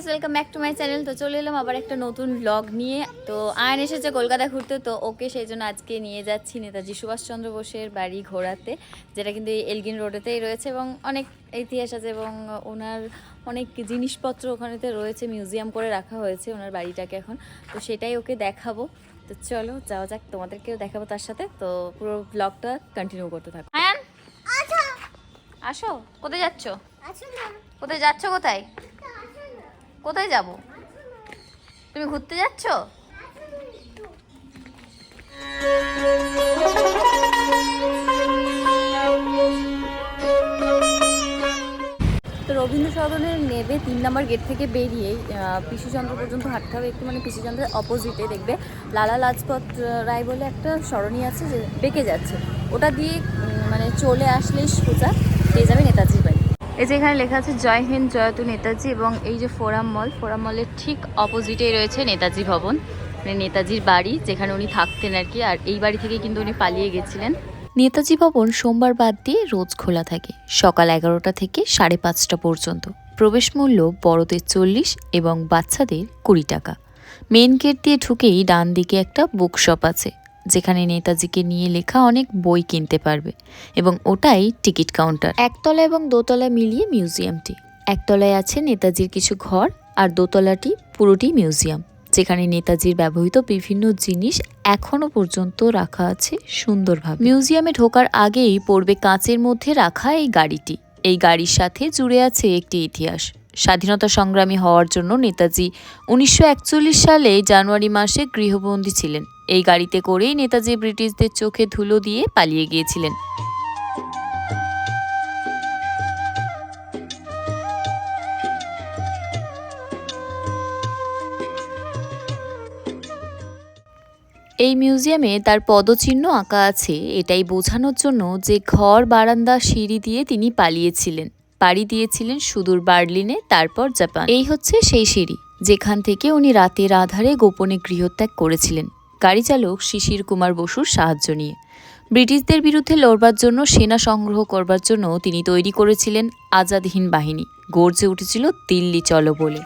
Guys welcome back to my channel তো চলে এলাম আবার একটা নতুন ব্লগ নিয়ে। তো আয়ন এসেছে কলকাতা ঘুরতে তো ওকে সেই জন্য আজকে নিয়ে যাচ্ছি নেতাজি সুভাষচন্দ্র বোসের বাড়ি ঘোরাতে যেটা কিন্তু এই এলগিন রোডেতেই রয়েছে এবং অনেক ইতিহাস আছে এবং ওনার অনেক জিনিসপত্র ওখানেতে রয়েছে মিউজিয়াম করে রাখা হয়েছে ওনার বাড়িটাকে এখন। তো সেটাই ওকে দেখাবো। তো চলো যাওয়া যাক তোমাদেরকেও দেখাবো তার সাথে। তো পুরো ব্লগটা কন্টিনিউ করতে থাকো। আয়ান? আসো কোথায় যাচ্ছ? কোথায় যাচ্ছ কোথায়? কোথায় যাব? তুমি ঘুরতে যাচ্ছ? তো নেবে তিন নম্বর গেট থেকে বেরিয়ে পিসিচন্দ্র পর্যন্ত হাঁটতে হবে একটু মানে পিসিচন্দ্রের অপোজিটে দেখবে। লালা লাজপত রায় বলে একটা সরণি আছে যে বেঁকে যাচ্ছে। ওটা দিয়ে মানে চলে আসলেই সোজা পেয়ে যাবে নেতাজির বাড়ি। এই যে এখানে লেখা আছে, জয় হিন্দ জয়তু নেতাজি এবং এই যে ফোরাম মল, ফোরাম মলের ঠিক অপোজিটেই রয়েছে নেতাজি ভবন। মানে নেতাজির বাড়ি, যেখানে উনি থাকতেন আর কি, আর এই বাড়ি থেকে কিন্তু উনি পালিয়ে গেছিলেন। নেতাজি ভবন সোমবার বাদ দিয়ে রোজ খোলা থাকে, সকাল এগারোটা থেকে সাড়ে পাঁচটা পর্যন্ত। প্রবেশ মূল্য বড়দের চল্লিশ এবং বাচ্চাদের কুড়ি টাকা। মেন গেট দিয়ে ঢুকেই ডান দিকে একটা বুকশপ আছে। যেখানে নেতাজিকে নিয়ে লেখা অনেক বই কিনতে পারবে। এবং ওটাই টিকিট কাউন্টার। একতলা এবং দোতলা মিলিয়ে মিউজিয়ামটি। একতলায় আছে নেতাজির কিছু ঘর আর দোতলাটি পুরোটি মিউজিয়াম, যেখানে নেতাজির ব্যবহৃত বিভিন্ন জিনিস এখনও পর্যন্ত রাখা আছে সুন্দরভাবে। মিউজিয়ামে ঢোকার আগেই পড়বে কাঁচের মধ্যে রাখা এই গাড়িটি। এই গাড়ির সাথে জুড়ে আছে একটি ইতিহাস। স্বাধীনতা সংগ্রামী হওয়ার জন্য নেতাজি উনিশশো একচল্লিশ সালে জানুয়ারি মাসে গৃহবন্দী ছিলেন। এই গাড়িতে করেই নেতাজি ব্রিটিশদের চোখে ধুলো দিয়ে পালিয়ে গিয়েছিলেন। এই মিউজিয়ামে তার পদচিহ্ন আঁকা আছে, এটাই বোঝানোর জন্য যে ঘর, বারান্দা, সিঁড়ি দিয়ে তিনি পালিয়েছিলেন। পাড়ি দিয়েছিলেন সুদূর বার্লিনে, তারপর জাপান। এই হচ্ছে সেই সিঁড়ি, যেখান থেকে উনি রাতের আধারে গোপনে গৃহত্যাগ করেছিলেন। গাড়ি চালক শিশির কুমার বসুর সাহায্য নিয়ে। ব্রিটিশদের বিরুদ্ধে লড়বার জন্য, সেনা সংগ্রহ করবার জন্য তিনি তৈরি করেছিলেন আজাদহীন বাহিনী। গর্জে উঠেছিল, দিল্লি চলো বলে।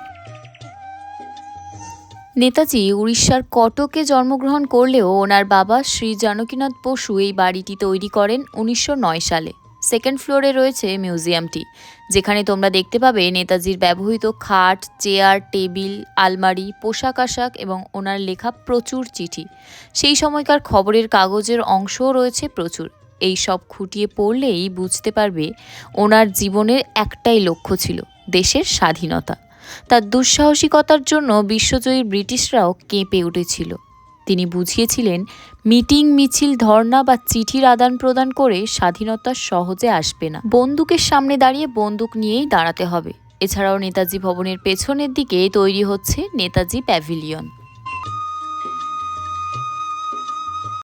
নেতাজি উড়িষ্যার কটকে জন্মগ্রহণ করলেও ওনার বাবা শ্রী জানকীনাথ বসু এই বাড়িটি তৈরি করেন উনিশশো নয় সালে। সেকেন্ড ফ্লোরে রয়েছে মিউজিয়ামটি, যেখানে তোমরা দেখতে পাবে নেতাজির ব্যবহৃত খাট, চেয়ার, টেবিল, আলমারি, পোশাক আশাক এবং ওনার লেখা প্রচুর চিঠি। সেই সময়কার খবরের কাগজের অংশও রয়েছে প্রচুর। এই সব খুঁটিয়ে পড়লেই বুঝতে পারবে ওনার জীবনের একটাই লক্ষ্য ছিল, দেশের স্বাধীনতা। তার দুঃসাহসিকতার জন্য বিশ্বজয়ী ব্রিটিশরাও কেঁপে উঠেছিল। তিনি বুঝিয়েছিলেন, মিটিং মিছিল ধর্না বা চিঠির আদান প্রদান করে স্বাধীনতা সহজে আসবে না। বন্দুকের সামনে দাঁড়িয়ে বন্দুক নিয়েই দাঁড়াতে হবে। এছাড়াও নেতাজি ভবনের পেছনের দিকে তৈরি হচ্ছে নেতাজি প্যাভিলিয়ন।